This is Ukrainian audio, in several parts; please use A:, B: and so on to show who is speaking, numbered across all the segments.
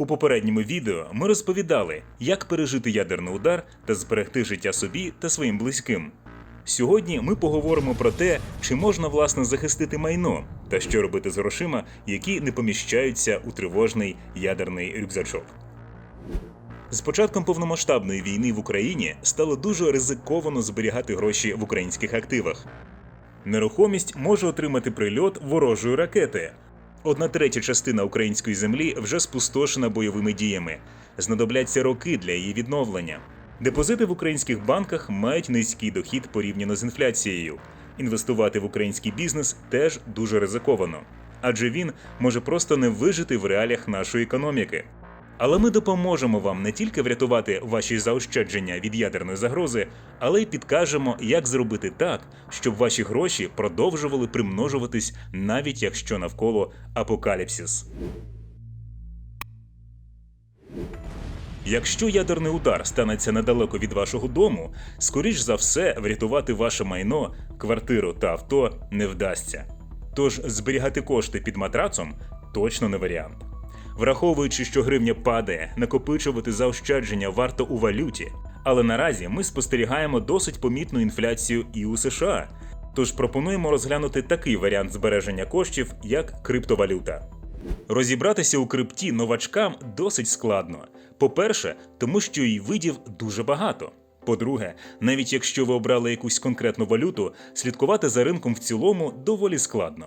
A: У попередньому відео ми розповідали, як пережити ядерний удар та зберегти життя собі та своїм близьким. Сьогодні ми поговоримо про те, чи можна власне захистити майно та що робити з грошима, які не поміщаються у тривожний ядерний рюкзачок. З початком повномасштабної війни в Україні стало дуже ризиковано зберігати гроші в українських активах. Нерухомість може отримати прильот ворожої ракети. Одна третя частина української землі вже спустошена бойовими діями. Знадобляться роки для її відновлення. Депозити в українських банках мають низький дохід порівняно з інфляцією. Інвестувати в український бізнес теж дуже ризиковано, адже він може просто не вижити в реаліях нашої економіки. Але ми допоможемо вам не тільки врятувати ваші заощадження від ядерної загрози, але й підкажемо, як зробити так, щоб ваші гроші продовжували примножуватись, навіть якщо навколо апокаліпсис. Якщо ядерний удар станеться недалеко від вашого дому, скоріш за все врятувати ваше майно, квартиру та авто не вдасться. Тож зберігати кошти під матрацом точно не варіант. Враховуючи, що гривня падає, накопичувати заощадження варто у валюті. Але наразі ми спостерігаємо досить помітну інфляцію і у США. Тож пропонуємо розглянути такий варіант збереження коштів, як криптовалюта. Розібратися у крипті новачкам досить складно. По-перше, тому що її видів дуже багато. По-друге, навіть якщо ви обрали якусь конкретну валюту, слідкувати за ринком в цілому доволі складно.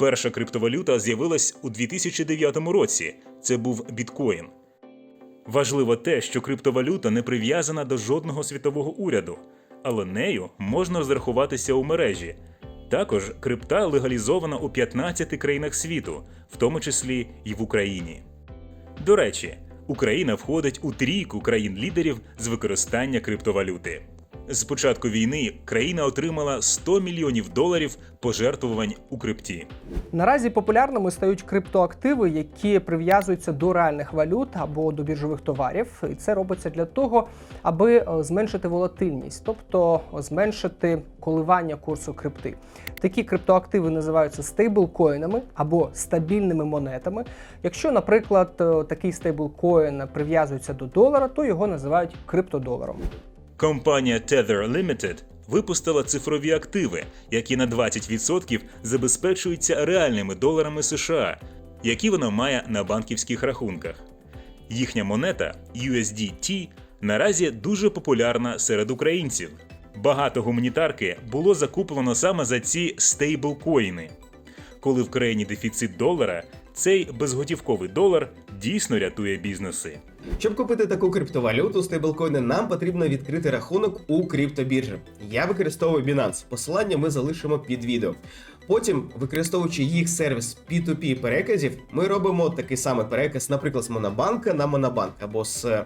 A: Перша криптовалюта з'явилась у 2009 році. Це був біткоін. Важливо те, що криптовалюта не прив'язана до жодного світового уряду, але нею можна розрахуватися у мережі. Також крипта легалізована у 15 країнах світу, в тому числі і в Україні. До речі, Україна входить у трійку країн-лідерів з використання криптовалюти. З початку війни країна отримала 100 мільйонів доларів пожертвувань у крипті.
B: Наразі популярними стають криптоактиви, які прив'язуються до реальних валют або до біржових товарів. І це робиться для того, аби е, зменшити волатильність, тобто зменшити коливання курсу крипти. Такі криптоактиви називаються стейблкоїнами або стабільними монетами. Якщо, наприклад, е, такий стейблкоін прив'язується до долара, то його називають криптодоларом.
A: Компанія Tether Limited випустила цифрові активи, які на 20% забезпечуються реальними доларами США, які вона має на банківських рахунках. Їхня монета USDT наразі дуже популярна серед українців. Багато гуманітарки було закуплено саме за ці стейблкоїни. Коли в країні дефіцит долара, цей безготівковий долар дійсно рятує бізнеси.
C: Щоб купити таку криптовалюту стейблкоїни, нам потрібно відкрити рахунок у криптобіржі. Я використовую Binance. Посилання ми залишимо під відео. Потім, використовуючи їх сервіс P2P переказів, ми робимо такий самий переказ, наприклад, з Монобанка на Монобанк або з е,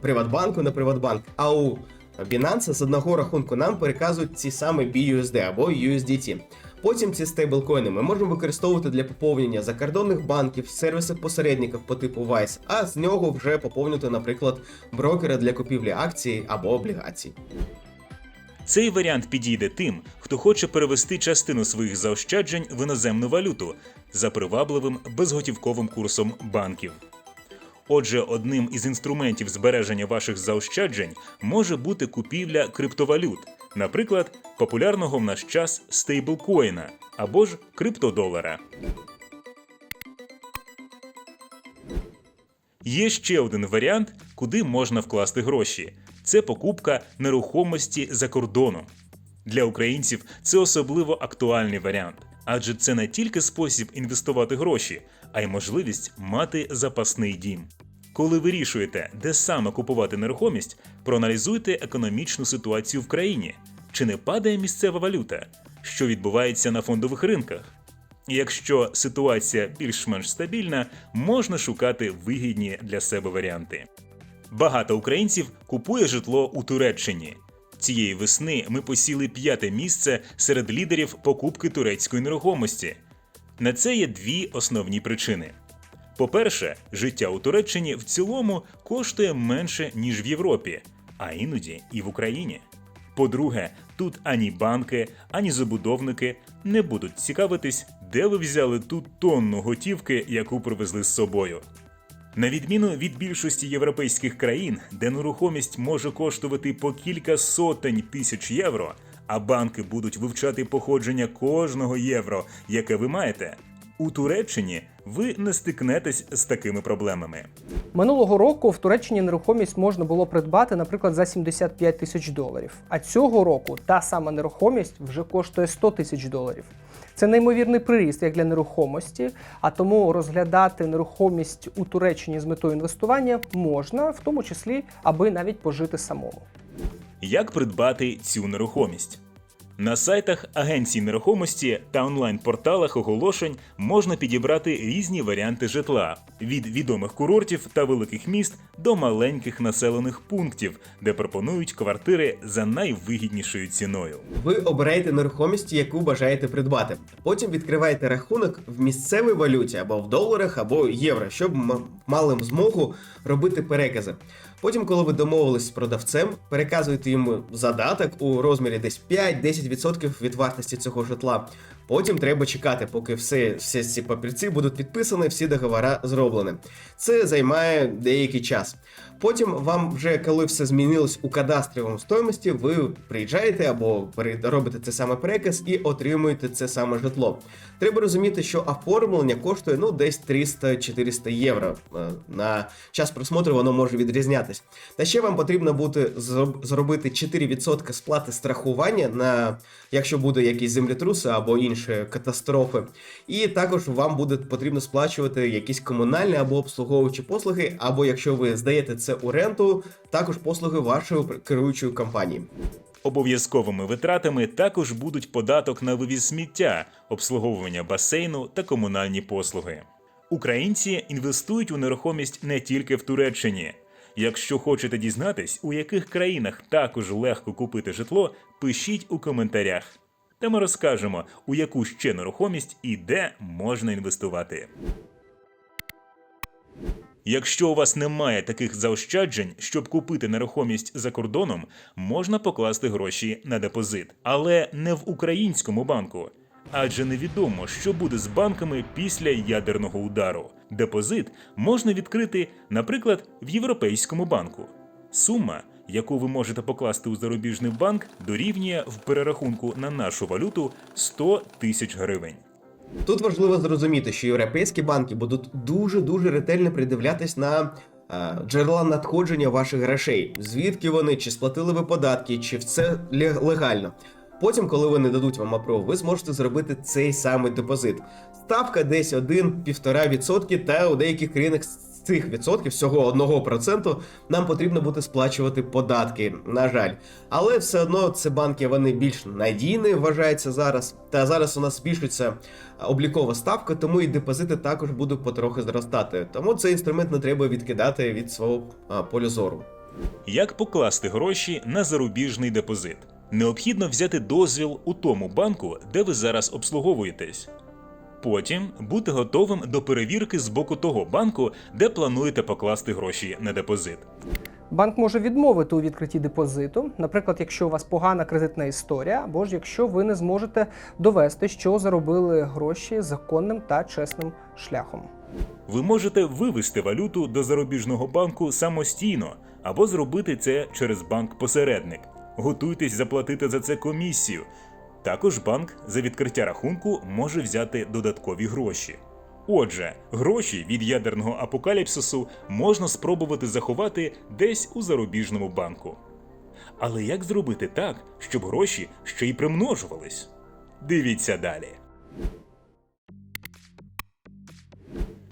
C: Приватбанку на Приватбанк. А у Binance з одного рахунку нам переказують ці самі BUSD або USDT. Потім ці стейблкоїни ми можемо використовувати для поповнення закордонних банків, сервісів посередників по типу Vice, а з нього вже поповнювати, наприклад, брокера для купівлі акцій або облігацій.
A: Цей варіант підійде тим, хто хоче перевести частину своїх заощаджень в іноземну валюту за привабливим безготівковим курсом банків. Отже, одним із інструментів збереження ваших заощаджень може бути купівля криптовалют, наприклад, популярного в наш час стейблкоїна або ж криптодолара. Є ще один варіант, куди можна вкласти гроші це покупка нерухомості за кордоном. Для українців це особливо актуальний варіант, адже це не тільки спосіб інвестувати гроші, а й можливість мати запасний дім. Коли вирішуєте, де саме купувати нерухомість, проаналізуйте економічну ситуацію в країні. Чи не падає місцева валюта? Що відбувається на фондових ринках? Якщо ситуація більш-менш стабільна, можна шукати вигідні для себе варіанти. Багато українців купує житло у Туреччині. Цієї весни ми посіли п'яте місце серед лідерів покупки турецької нерухомості. На це є дві основні причини. По-перше, життя у Туреччині в цілому коштує менше, ніж в Європі, а іноді і в Україні. По-друге, тут ані банки, ані забудовники не будуть цікавитись, де ви взяли ту тонну готівки, яку привезли з собою. На відміну від більшості європейських країн, де нерухомість може коштувати по кілька сотень тисяч євро, а банки будуть вивчати походження кожного євро, яке ви маєте, у Туреччині ви не стикнетесь з такими проблемами.
B: Минулого року в Туреччині нерухомість можна було придбати, наприклад, за 75 тисяч доларів. А цього року та сама нерухомість вже коштує 100 тисяч доларів. Це неймовірний приріст як для нерухомості, а тому розглядати нерухомість у Туреччині з метою інвестування можна, в тому числі, аби навіть пожити самому.
A: Як придбати цю нерухомість? На сайтах агенцій нерухомості та онлайн-порталах оголошень можна підібрати різні варіанти житла. Від відомих курортів та великих міст до маленьких населених пунктів, де пропонують квартири за найвигіднішою ціною.
C: Ви обираєте нерухомість, яку бажаєте придбати. Потім відкриваєте рахунок в місцевій валюті або в доларах, або євро, щоб мали змогу робити перекази. Потім, коли ви домовились з продавцем, переказуєте йому задаток у розмірі десь 5-10% від вартості цього житла. Потім треба чекати, поки все, всі ці папірці будуть підписані, всі договори зроблені. Це займає деякий час. Потім вам вже коли все змінилось у кадастровому стоїмості, ви приїжджаєте або робите це саме переказ і отримуєте це саме житло. Треба розуміти, що оформлення коштує ну десь 300-400 євро. Е, На час просмотру воно може відрізнятись. Та ще вам потрібно буде зробити 4% сплати страхування на якщо буде якісь землетруси або інші катастрофи. І також вам буде потрібно сплачувати якісь комунальні або обслуговуючі послуги, або якщо ви здаєте це у ренту, також послуги вашої керуючої компанії.
A: Обов'язковими витратами також будуть податок на вивіз сміття, обслуговування басейну та комунальні послуги. Українці інвестують у нерухомість не тільки в Туреччині. Якщо хочете дізнатись, у яких країнах також легко купити житло, пишіть у коментарях. Та ми розкажемо, у яку ще нерухомість і де можна інвестувати. Якщо у вас немає таких заощаджень, щоб купити нерухомість за кордоном, можна покласти гроші на депозит, але не в українському банку. Адже невідомо, що буде з банками після ядерного удару. Депозит можна відкрити, наприклад, в Європейському банку. Сума, яку ви можете покласти у зарубіжний банк, дорівнює в перерахунку на нашу валюту 100 тисяч гривень.
C: Тут важливо зрозуміти, що європейські банки будуть дуже дуже ретельно придивлятись на е, джерела надходження ваших грошей, звідки вони, чи сплатили ви податки, чи все легально. Потім, коли вони дадуть вам апров, ви зможете зробити цей самий депозит. Ставка десь 1-1,5% та у деяких країнах цих відсотків, всього 1%, нам потрібно буде сплачувати податки, на жаль. Але все одно це банки вони більш надійні, вважається зараз. Та зараз у нас збільшується облікова ставка, тому і депозити також будуть потрохи зростати. Тому цей інструмент не треба відкидати від свого а, полю зору.
A: Як покласти гроші на зарубіжний депозит? Необхідно взяти дозвіл у тому банку, де ви зараз обслуговуєтесь. Потім бути готовим до перевірки з боку того банку, де плануєте покласти гроші на депозит.
B: Банк може відмовити у відкритті депозиту, наприклад, якщо у вас погана кредитна історія, або ж якщо ви не зможете довести, що заробили гроші законним та чесним шляхом.
A: Ви можете вивести валюту до зарубіжного банку самостійно або зробити це через банк-посередник. Готуйтесь заплатити за це комісію. Також банк за відкриття рахунку може взяти додаткові гроші. Отже, гроші від ядерного апокаліпсису можна спробувати заховати десь у зарубіжному банку. Але як зробити так, щоб гроші ще й примножувались? Дивіться далі.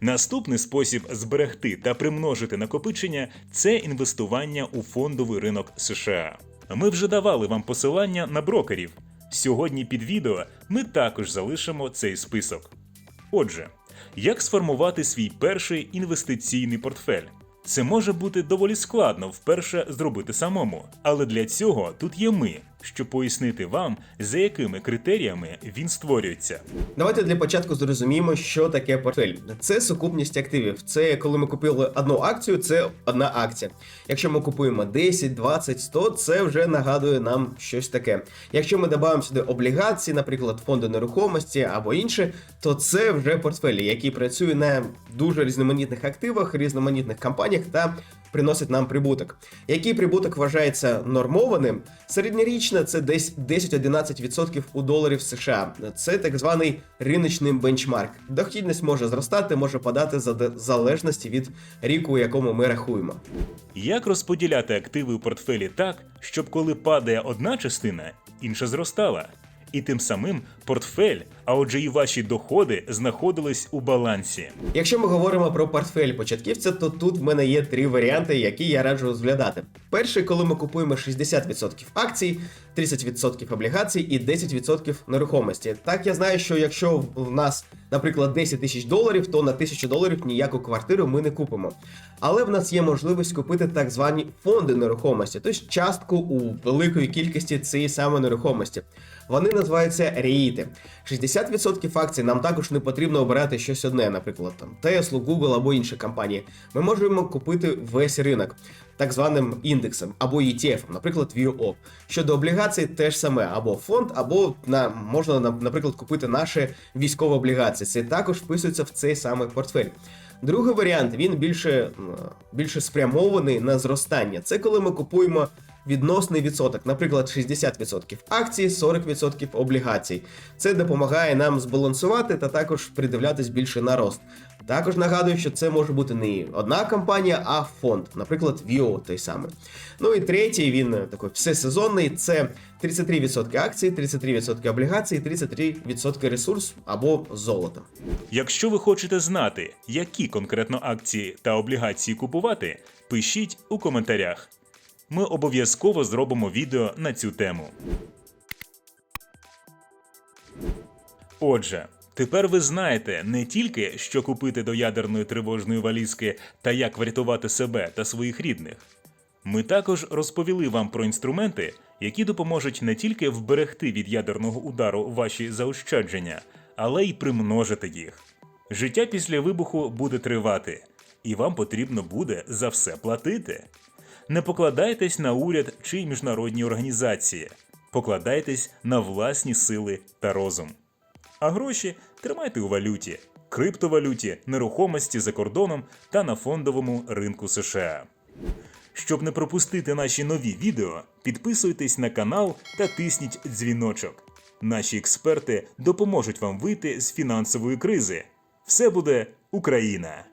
A: Наступний спосіб зберегти та примножити накопичення це інвестування у фондовий ринок США. Ми вже давали вам посилання на брокерів. Сьогодні під відео ми також залишимо цей список. Отже, як сформувати свій перший інвестиційний портфель? Це може бути доволі складно вперше зробити самому, але для цього тут є ми, щоб пояснити вам, за якими критеріями він створюється.
C: Давайте для початку зрозуміємо, що таке портфель. Це сукупність активів. Це коли ми купили одну акцію, це одна акція. Якщо ми купуємо 10, 20, 100, це вже нагадує нам щось таке. Якщо ми додаємо сюди облігації, наприклад, фонди нерухомості або інше, то це вже портфелі, які працюють на дуже різноманітних активах, різноманітних компаніях та приносить нам прибуток. Який прибуток вважається нормованим? Середньорічно це десь 10-11% у доларів США. Це так званий риночний бенчмарк. Дохідність може зростати, може падати за залежності від ріку, у якому ми рахуємо.
A: Як розподіляти активи у портфелі так, щоб коли падає одна частина, інша зростала? І тим самим портфель, а отже і ваші доходи знаходились у балансі.
C: Якщо ми говоримо про портфель початківця, то тут в мене є три варіанти, які я раджу розглядати. Перший, коли ми купуємо 60% акцій, 30% облігацій і 10% нерухомості. Так я знаю, що якщо в нас, наприклад, 10 тисяч доларів, то на 1000 доларів ніяку квартиру ми не купимо. Але в нас є можливість купити так звані фонди нерухомості, тобто частку у великої кількості цієї самої нерухомості. Вони називаються реїти. 60% акцій нам також не потрібно обирати щось одне, наприклад, там Tesla, Google або інші компанії. Ми можемо купити весь ринок так званим індексом або ETF, наприклад, VOO. Щодо облігацій, теж саме або фонд, або на можна наприклад купити наші військові облігації. Це також вписується в цей самий портфель. Другий варіант він більше, більше спрямований на зростання. Це коли ми купуємо відносний відсоток, наприклад, 60% акцій, 40% облігацій. Це допомагає нам збалансувати та також придивлятись більше на рост. Також нагадую, що це може бути не одна компанія, а фонд, наприклад, VIO той самий. Ну і третій, він такий всесезонний, це 33% акцій, 33% облігацій, 33% ресурс або золото.
A: Якщо ви хочете знати, які конкретно акції та облігації купувати, пишіть у коментарях. Ми обов'язково зробимо відео на цю тему. Отже, тепер ви знаєте не тільки, що купити до ядерної тривожної валізки та як врятувати себе та своїх рідних. Ми також розповіли вам про інструменти, які допоможуть не тільки вберегти від ядерного удару ваші заощадження, але й примножити їх. Життя після вибуху буде тривати, і вам потрібно буде за все платити. Не покладайтесь на уряд чи міжнародні організації, покладайтесь на власні сили та розум. А гроші тримайте у валюті, криптовалюті, нерухомості за кордоном та на фондовому ринку США. Щоб не пропустити наші нові відео, підписуйтесь на канал та тисніть дзвіночок. Наші експерти допоможуть вам вийти з фінансової кризи. Все буде Україна!